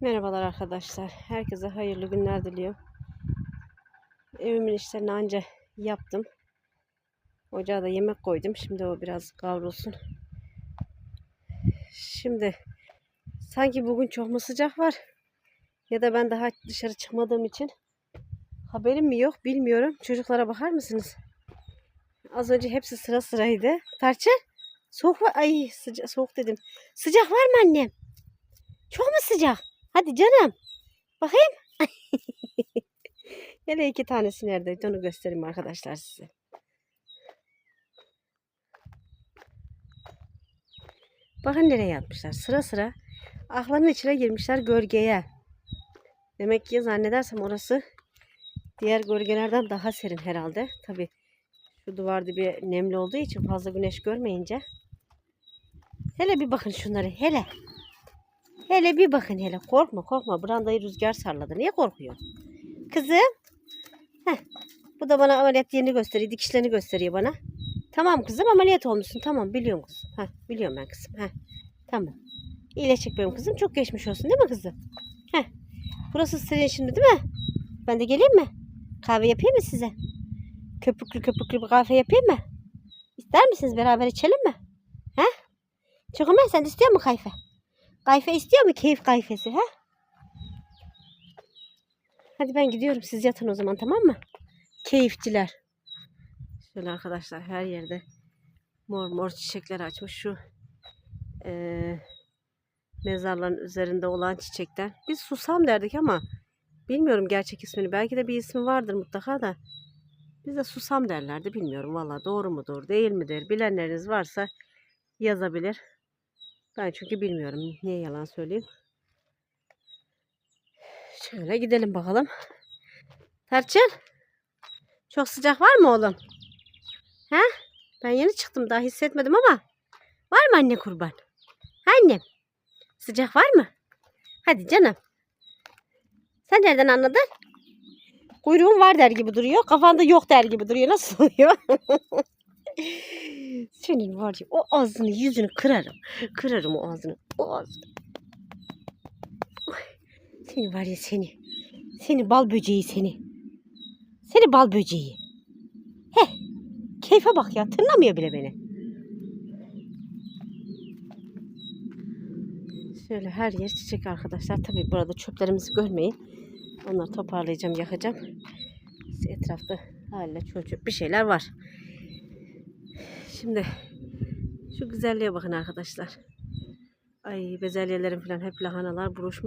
Merhabalar arkadaşlar. Herkese hayırlı günler diliyorum. Evimin işlerini anca yaptım. Ocağa da yemek koydum. Şimdi o biraz kavrulsun. Şimdi sanki bugün çok mu sıcak var? Ya da ben daha dışarı çıkmadığım için haberim mi yok bilmiyorum. Çocuklara bakar mısınız? Az önce hepsi sıra sıraydı. Tarçın soğuk var. Ay sıcak soğuk dedim. Sıcak var mı annem? Çok mu sıcak? Hadi canım. Bakayım. Hele iki tanesi neredeydi onu göstereyim arkadaşlar size. Bakın nereye yatmışlar. Sıra sıra ahların içine girmişler gölgeye. Demek ki zannedersem orası diğer gölgelerden daha serin herhalde. Tabi şu duvar dibi nemli olduğu için fazla güneş görmeyince. Hele bir bakın şunları hele. Hele bir bakın hele. Korkma korkma. Brandayı rüzgar sarladı. Niye korkuyorsun? Kızım. Heh. Bu da bana ameliyat yerini gösteriyor. Dikişlerini gösteriyor bana. Tamam kızım ameliyat olmuşsun. Tamam biliyorum kızım. Heh, biliyorum ben kızım. Heh. Tamam. İyileşecek benim kızım. Çok geçmiş olsun değil mi kızım? Heh. Burası senin şimdi değil mi? Ben de geleyim mi? Kahve yapayım mı size? Köpüklü köpüklü bir kahve yapayım mı? İster misiniz beraber içelim mi? He? Çok Ömer sen istiyor musun kahve? Kayfe istiyor mu? Keyif kayfesi ha? Hadi ben gidiyorum. Siz yatın o zaman tamam mı? Keyifçiler. Şöyle arkadaşlar her yerde mor mor çiçekler açmış. Şu eee, mezarların üzerinde olan çiçekten. Biz susam derdik ama bilmiyorum gerçek ismini. Belki de bir ismi vardır mutlaka da. Bize susam derlerdi. Bilmiyorum valla doğru mudur değil midir? Bilenleriniz varsa yazabilir. Ben çünkü bilmiyorum. Niye yalan söyleyeyim. Şöyle gidelim bakalım. Tarçın. Çok sıcak var mı oğlum? He? Ben yeni çıktım daha hissetmedim ama. Var mı anne kurban? Annem. Sıcak var mı? Hadi canım. Sen nereden anladın? Kuyruğun var der gibi duruyor. Kafanda yok der gibi duruyor. Nasıl oluyor? Senin var ya o ağzını yüzünü kırarım. Kırarım o ağzını. O ağzını. Seni var ya seni. Seni bal böceği seni. Seni bal böceği. He. Keyfe bak ya. Tırnamıyor bile beni. Şöyle her yer çiçek arkadaşlar. Tabii burada çöplerimizi görmeyin. Onları toparlayacağım, yakacağım. Etrafta hala çöp bir şeyler var. Şimdi şu güzelliğe bakın arkadaşlar. Ay bezelyelerim falan hep lahanalar buruşmuş.